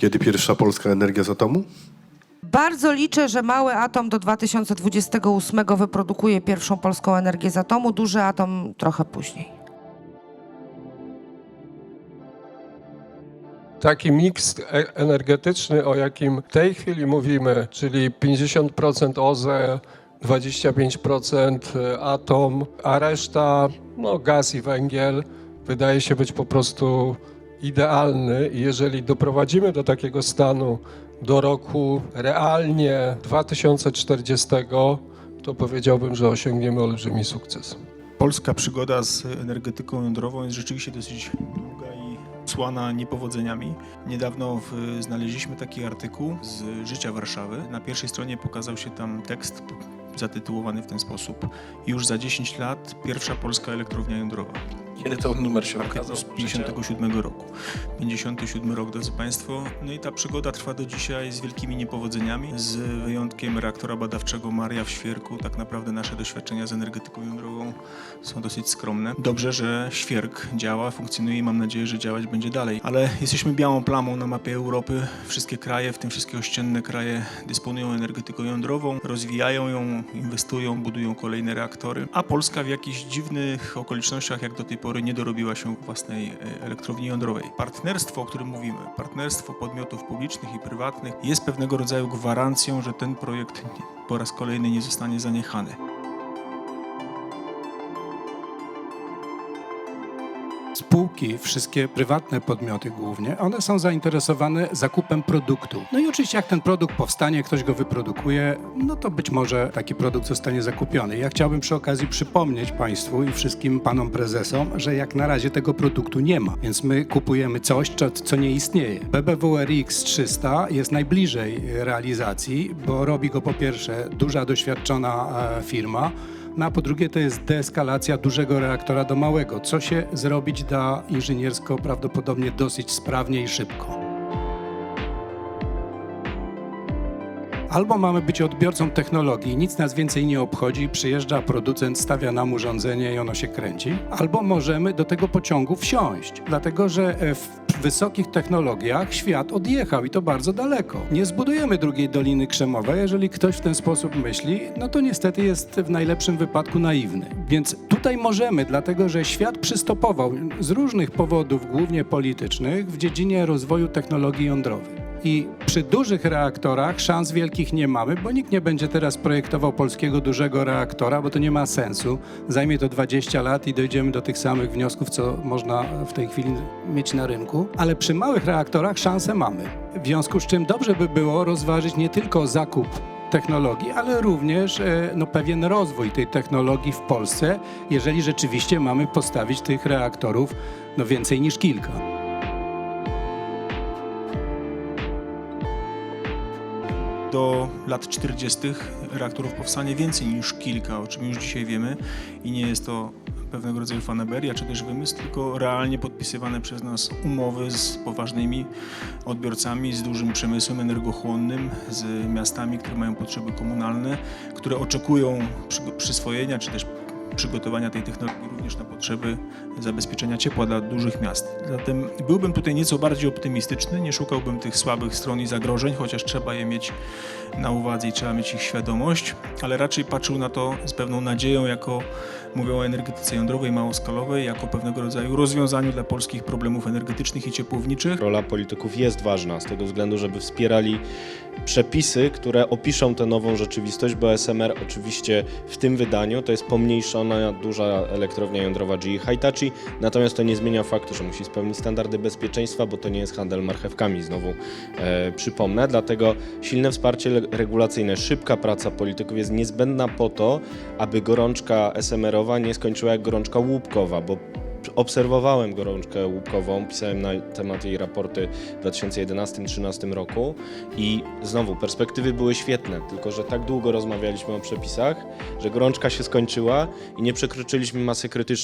Kiedy pierwsza polska energia z atomu? Bardzo liczę, że mały atom do 2028 wyprodukuje pierwszą polską energię z atomu, duży atom trochę później. Taki miks e- energetyczny, o jakim w tej chwili mówimy, czyli 50% OZE, 25% atom, a reszta no, gaz i węgiel, wydaje się być po prostu idealny. I jeżeli doprowadzimy do takiego stanu do roku realnie 2040, to powiedziałbym, że osiągniemy olbrzymi sukces. Polska przygoda z energetyką jądrową jest rzeczywiście dosyć długa i słana niepowodzeniami. Niedawno w, znaleźliśmy taki artykuł z życia Warszawy. Na pierwszej stronie pokazał się tam tekst zatytułowany w ten sposób. Już za 10 lat pierwsza polska elektrownia jądrowa. Kiedy to numer się ukazał? z 57 roku. 57 rok, drodzy Państwo. No i ta przygoda trwa do dzisiaj z wielkimi niepowodzeniami. Z wyjątkiem reaktora badawczego Maria w Świerku, tak naprawdę nasze doświadczenia z energetyką jądrową są dosyć skromne. Dobrze, że Świerk działa, funkcjonuje i mam nadzieję, że działać będzie dalej. Ale jesteśmy białą plamą na mapie Europy. Wszystkie kraje, w tym wszystkie ościenne kraje, dysponują energetyką jądrową, rozwijają ją, inwestują, budują kolejne reaktory. A Polska w jakichś dziwnych okolicznościach, jak do tej pory, nie dorobiła się własnej e, elektrowni jądrowej. Partnerstwo, o którym mówimy, partnerstwo podmiotów publicznych i prywatnych jest pewnego rodzaju gwarancją, że ten projekt po raz kolejny nie zostanie zaniechany. Spółki, wszystkie prywatne podmioty głównie, one są zainteresowane zakupem produktu. No i oczywiście jak ten produkt powstanie, ktoś go wyprodukuje, no to być może taki produkt zostanie zakupiony. Ja chciałbym przy okazji przypomnieć Państwu i wszystkim Panom Prezesom, że jak na razie tego produktu nie ma, więc my kupujemy coś, co, co nie istnieje. BBW RX 300 jest najbliżej realizacji, bo robi go po pierwsze duża doświadczona e, firma, no a po drugie to jest deeskalacja dużego reaktora do małego, co się zrobić da inżyniersko prawdopodobnie dosyć sprawnie i szybko. Albo mamy być odbiorcą technologii, nic nas więcej nie obchodzi, przyjeżdża producent, stawia nam urządzenie i ono się kręci. Albo możemy do tego pociągu wsiąść, dlatego że e, w wysokich technologiach świat odjechał i to bardzo daleko. Nie zbudujemy drugiej Doliny Krzemowej, jeżeli ktoś w ten sposób myśli, no to niestety jest w najlepszym wypadku naiwny. Więc tutaj możemy, dlatego że świat przystopował z różnych powodów, głównie politycznych, w dziedzinie rozwoju technologii jądrowych. I przy dużych reaktorach szans wielkich nie mamy, bo nikt nie będzie teraz projektował polskiego dużego reaktora, bo to nie ma sensu. Zajmie to 20 lat i dojdziemy do tych samych wniosków, co można w tej chwili mieć na rynku. Ale przy małych reaktorach szanse mamy. W związku z czym dobrze by było rozważyć nie tylko zakup technologii, ale również e, no, pewien rozwój tej technologii w Polsce, jeżeli rzeczywiście mamy postawić tych reaktorów no, więcej niż kilka. Do lat 40. reaktorów powstanie więcej niż kilka, o czym już dzisiaj wiemy i nie jest to pewnego rodzaju fanaberia czy też wymysł, tylko realnie podpisywane przez nas umowy z poważnymi odbiorcami, z dużym przemysłem energochłonnym, z miastami, które mają potrzeby komunalne, które oczekują przy- przyswojenia czy też przygotowania tej technologii również na potrzeby zabezpieczenia ciepła dla dużych miast. Zatem byłbym tutaj nieco bardziej optymistyczny, nie szukałbym tych słabych stron i zagrożeń, chociaż trzeba je mieć na uwadze i trzeba mieć ich świadomość, ale raczej patrzył na to z pewną nadzieją, jako mówią o energetyce jądrowej, małoskalowej, jako pewnego rodzaju rozwiązaniu dla polskich problemów energetycznych i ciepłowniczych. Rola polityków jest ważna z tego względu, żeby wspierali przepisy, które opiszą tę nową rzeczywistość, bo SMR oczywiście w tym wydaniu to jest pomniejszona duża elektrownia jądrowa GE Hitachi, natomiast to nie zmienia faktu, że musi spełnić standardy bezpieczeństwa, bo to nie jest handel marchewkami, znowu e, przypomnę. Dlatego silne wsparcie regulacyjne, szybka praca polityków jest niezbędna po to, aby gorączka SMR-owa nie skończyła jak gorączka łupkowa, bo obserwowałem gorączkę łupkową, pisałem na temat jej raporty w 2011-2013 roku i znowu perspektywy były świetne, tylko że tak długo rozmawialiśmy o przepisach, że gorączka się skończyła i nie przekroczyliśmy masy krytycznej.